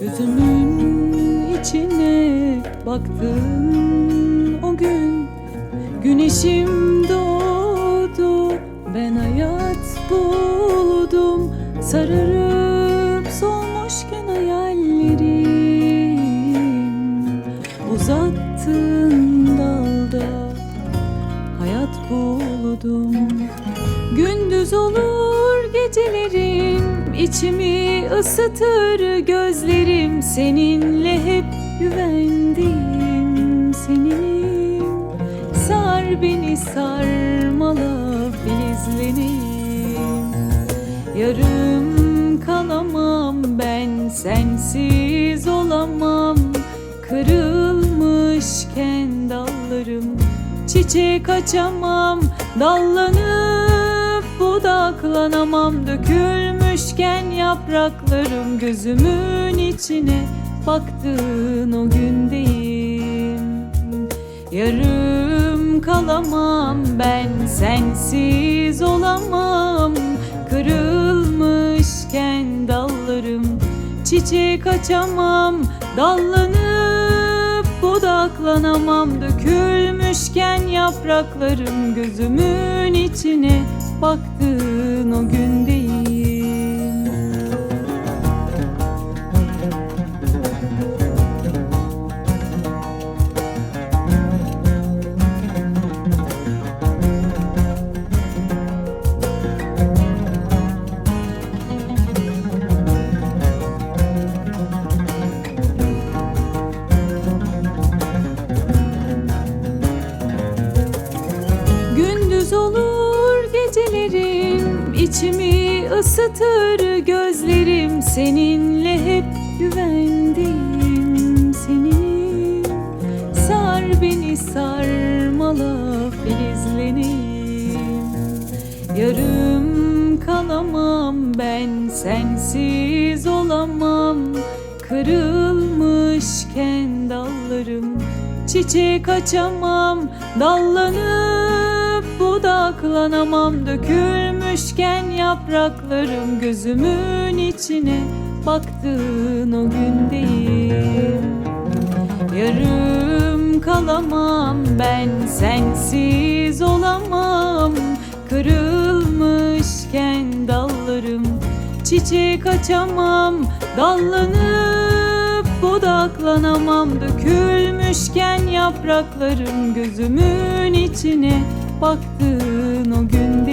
Gözümün içine baktın o gün. Güneşim doğdu ben hayat buldum. Sararıp solmuşken hayallerim. Uzattın dalda hayat buldum. Gündüz olur içimi ısıtır gözlerim Seninle hep güvendim seninim. Sar beni sarmala filizleneyim Yarım kalamam ben sensiz olamam. Kırılmışken dallarım çiçek açamam. Dallanıp budaklanamam Dökülmüşken yapraklarım gözümün içine Baktığın o gündeyim Yarım kalamam ben sensiz olamam. Kırılmışken dallarım çiçek açamam. Dallanıp budaklanamam Dökülmüşken yapraklarım gözümün içine Baktığın o gündeyim Gündüz olur gecelerim içimi ısıtır gözlerim. Seninle hep güvendim seninim Sar beni sarmala filizleneyim Yarım kalamam ben sensiz olamam. Kırılmışken dallarım çiçek açamam. Dallanıp budaklanamam Dökülmüşken yapraklarım gözümün içine. Baktığın o gündeyim Yarım kalamam ben sensiz olamam. Kırılmışken dallarım çiçek açamam. Dallanıp budaklanamam Dökülmüşken yapraklarım gözümün içine Baktığın o gün